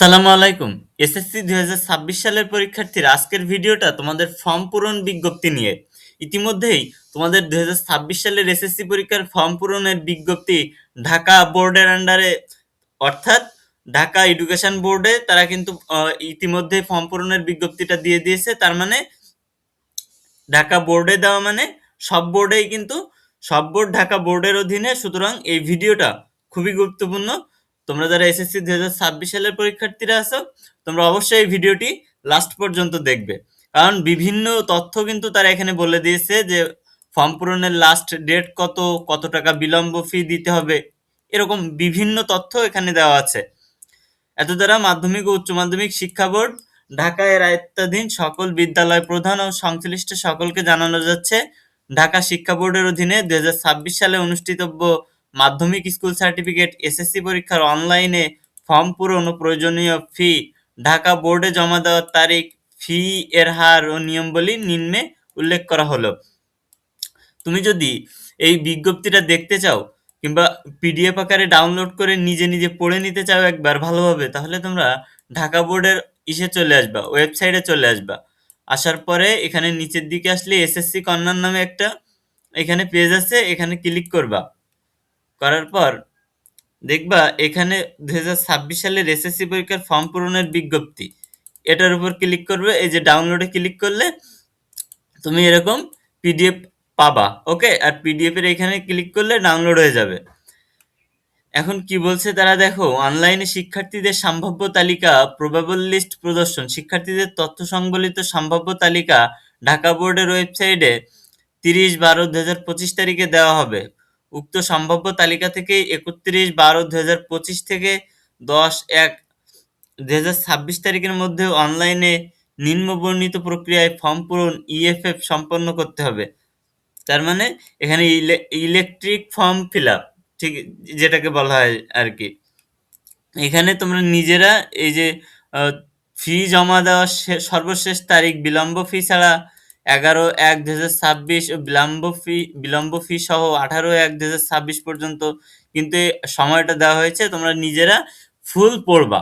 আসসালামু আলাইকুম। এসএসসি দুই হাজার ছাব্বিশ সালের পরীক্ষার্থীর আজকের ভিডিওটা তোমাদের ফর্ম পূরণ বিজ্ঞপ্তি নিয়ে। ইতিমধ্যেই তোমাদের দুই হাজার ছাব্বিশ সালের এসএসসি পরীক্ষার ফর্ম পূরণের বিজ্ঞপ্তি ঢাকা বোর্ডের আন্ডারে। অর্থাৎ ঢাকা এডুকেশন বোর্ডে তারা কিন্তু আহ, ইতিমধ্যেই ফর্ম পূরণের বিজ্ঞপ্তিটা দিয়ে দিয়েছে। তার মানে ঢাকা বোর্ডে দেওয়া মানে সব বোর্ডেই কিন্তু সব বোর্ড ঢাকা বোর্ডের অধীনে। সুতরাং এই ভিডিওটা খুবই গুরুত্বপূর্ণ। তোমরা যারা এসএসসি দুই হাজার ছাব্বিশ সালের পরীক্ষার্থীরা আছো, তোমরা অবশ্যই এই ভিডিওটি লাস্ট পর্যন্ত দেখবে। কারণ বিভিন্ন তথ্য কিন্তু তারা এখানে বলে দিয়েছে যে ফর্ম পূরণের লাস্ট ডেট কত কত টাকা বিলম্ব ফি দিতে হবে, এরকম বিভিন্ন তথ্য এখানে দেওয়া আছে। এত দ্বারা মাধ্যমিক ও উচ্চ মাধ্যমিক শিক্ষা বোর্ড ঢাকা এর আয়ত্তাধীন সকল বিদ্যালয় প্রধান ও সংশ্লিষ্ট সকলকে জানানো যাচ্ছে, ঢাকা শিক্ষা বোর্ডের অধীনে দু হাজার ছাব্বিশ সালে অনুষ্ঠিতব্য মাধ্যমিক স্কুল সার্টিফিকেট, এসএসসি পরীক্ষার অনলাইনে ফর্ম পূরণ ও প্রয়োজনীয় ফি, ঢাকা বোর্ডে জমা দেওয়ার তারিখ, ফি এর হার ও নিয়মবলী নিম্নে উল্লেখ করা হলো। তুমি যদি এই বিজ্ঞপ্তিটা দেখতে চাও কিংবা পিডিএফ আকারে ডাউনলোড করে নিজে নিজে পড়ে নিতে চাও একবার ভালোভাবে, তাহলে তোমরা ঢাকা বোর্ডের ইসে চলে আসবা, ওয়েবসাইটে চলে আসবা। আসার পরে এখানে নিচের দিকে আসলে এসএসসি কর্নার নামে একটা এখানে পেজ আছে, এখানে ক্লিক করবা। করার পর দেখবা এখানে দু হাজার ছাব্বিশ সালের এসএসসি পরীক্ষার ফর্ম পূরণের বিজ্ঞপ্তি। এটার উপর ক্লিক করবে, এই যে ডাউনলোডে ক্লিক করলে তুমি এরকম পিডিএফ পাবা ওকে আর পিডিএফ এর এখানে ক্লিক করলে ডাউনলোড হয়ে যাবে। এখন কি বলছে তারা দেখো অনলাইনে শিক্ষার্থীদের সম্ভাব্য তালিকা প্রবাবল লিস্ট প্রদর্শন, শিক্ষার্থীদের তথ্য সংবলিত সম্ভাব্য তালিকা ঢাকা বোর্ডের ওয়েবসাইটে তিরিশ বারো দু হাজার পঁচিশ তারিখে দেওয়া হবে। উক্ত সম্ভাব্য তালিকা থেকে একত্রিশ বারো দু হাজার পঁচিশ থেকে দশ এক দু হাজার ছাব্বিশ তারিখের মধ্যে অনলাইনে নিম্নবর্ণিত প্রক্রিয়ায় ফর্ম পূরণ ইএফএফ সম্পন্ন করতে হবে। তার মানে এখানে ইলেকট্রিক ফর্ম ফিল আপ ঠিক যেটাকে বলা হয় আর কি এখানে তোমরা নিজেরা এই যে ফি জমা দেওয়ার সর্বশেষ তারিখ, বিলম্ব ফি ছাড়া এগারো এক দু হাজার ছাব্বিশ বিলম্ব ফি বিলম্ব ফি সহ আঠারো এক দু হাজার ছাব্বিশ পর্যন্ত কিন্তু সময়টা দেওয়া হয়েছে, তোমরা নিজেরা ফুল পড়বা।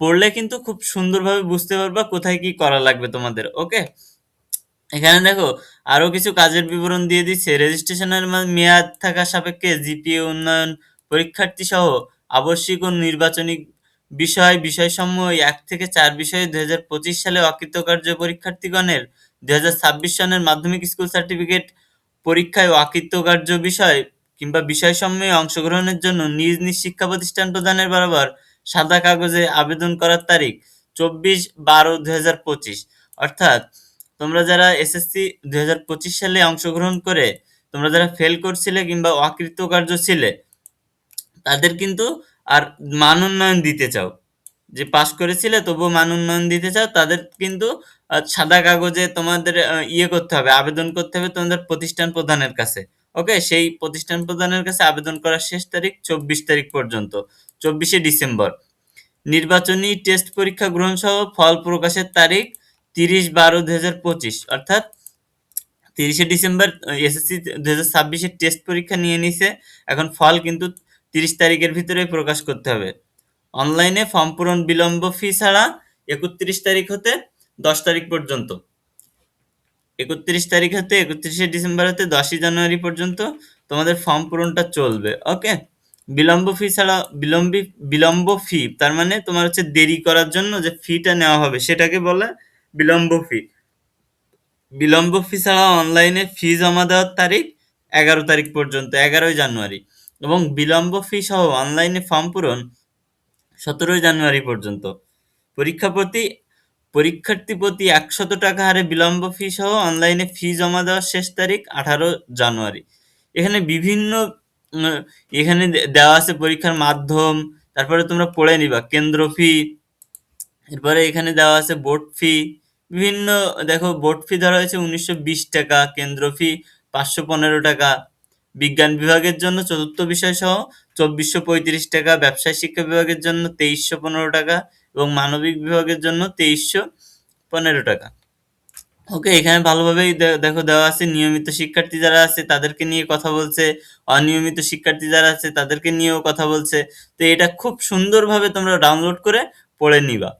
পড়লে কিন্তু খুব সুন্দরভাবে বুঝতে পারবা কোথায় কি করা লাগবে তোমাদের ওকে এখানে দেখো, আরও কিছু কাজের বিবরণ দিয়ে দিচ্ছে। রেজিস্ট্রেশনের মেয়াদ থাকা সাপেক্ষে জিপিএ উন্নয়ন পরীক্ষার্থী সহ আবশ্যিক ও নির্বাচনী বিষয় বিষয়সমূহ এক থেকে চার বিষয়ে দুই হাজার পঁচিশ সালে অকৃতকার্য পরীক্ষার্থীগণের দুই হাজার ছাব্বিশ সনের মাধ্যমিক স্কুল সার্টিফিকেট পরীক্ষায় অকৃতকার্য বিষয় কিংবা বিষয় বিষয়সমূহে অংশগ্রহণের জন্য নিজ নিজ শিক্ষা প্রতিষ্ঠান প্রদানের বরাবর সাদা কাগজে আবেদন করার তারিখ চব্বিশ বারো দুই অর্থাৎ তোমরা যারা এসএসসি দুই হাজার পঁচিশ সালে অংশগ্রহণ করে, তোমরা যারা ফেল করছিলে কিংবা অকৃতকার্য ছিলে, তাদের কিন্তু আর মান উন্নয়ন দিতে চাও। যে পাস করেছিলে, তবুও মান উন্নয়ন দিতে চাও, তাদের কিন্তু সাদা কাগজে তোমাদের ইয়ে করতে হবে, আবেদন করতে হবে তোমাদের প্রতিষ্ঠান প্রধানের কাছে। ওকে সেই প্রতিষ্ঠান প্রধানের কাছে আবেদন করার শেষ তারিখ চব্বিশ তারিখ পর্যন্ত, চব্বিশে ডিসেম্বর। নির্বাচনী টেস্ট পরীক্ষা গ্রহণ সহ ফল প্রকাশের তারিখ তিরিশ বারো দুই হাজার পঁচিশ, অর্থাৎ তিরিশে ডিসেম্বর এসএসসি দুই হাজার ছাব্বিশের টেস্ট পরীক্ষা নিয়ে নিছে, এখন ফল কিন্তু তিরিশ তারিখের ভিতরে প্রকাশ করতে হবে। অনলাইনে ফর্ম পূরণ বিলম্ব ফি ছাড়া একত্রিশ তারিখ হতে দশ তারিখ পর্যন্ত। একত্রিশ তারিখ হতে একত্রিশে ডিসেম্বর হতে দশই জানুয়ারি পর্যন্ত তোমাদের ফর্ম পূরণটা চলবে, ওকে? বিলম্ব ফি ছাড়া বিলম্বি, বিলম্ব ফি, তার মানে তোমার হচ্ছে দেরি করার জন্য যে ফিটা নেওয়া হবে সেটাকে বলে বিলম্ব ফি। বিলম্ব ফি ছাড়া অনলাইনে ফি জমা দেওয়ার তারিখ এগারো তারিখ পর্যন্ত, এগারোই জানুয়ারি। এবং বিলম্ব ফি সহ অনলাইনে ফর্ম পূরণ সতেরোই জানুয়ারি পর্যন্ত। পরীক্ষা প্রতি, পরীক্ষার্থী প্রতি একশত টাকা হারে বিলম্ব ফি সহ অনলাইনে ফি জমা দেওয়ার শেষ তারিখ আঠারো জানুয়ারি। এখানে বিভিন্ন এখানে দেওয়া আছে পরীক্ষার মাধ্যম, তারপরে তোমরা পড়ে নিবা, কেন্দ্র ফি এরপরে এখানে দেওয়া আছে বোর্ড ফি বিভিন্ন, দেখো বোর্ড ফি ধরা হয়েছে উনিশশো বিশ টাকা, কেন্দ্র ফি পাঁচশো পনেরো টাকা বিজ্ঞান বিভাগের জন্য চতুর্থ বিষয় সহ চব্বিশশো পঁয়ত্রিশ টাকা, ব্যবসায় শিক্ষা বিভাগের জন্য তেইশশো পনেরো টাকা এবং মানবিক বিভাগের জন্য তেইশশো পনেরো টাকা। ওকে এখানে ভালোভাবেই দেখো দেওয়া আছে, নিয়মিত শিক্ষার্থী যারা আছে তাদেরকে নিয়ে কথা বলছে, অনিয়মিত শিক্ষার্থী যারা আছে তাদেরকে নিয়েও কথা বলছে। তো এটা খুব সুন্দরভাবে তোমরা ডাউনলোড করে পড়ে নিবা।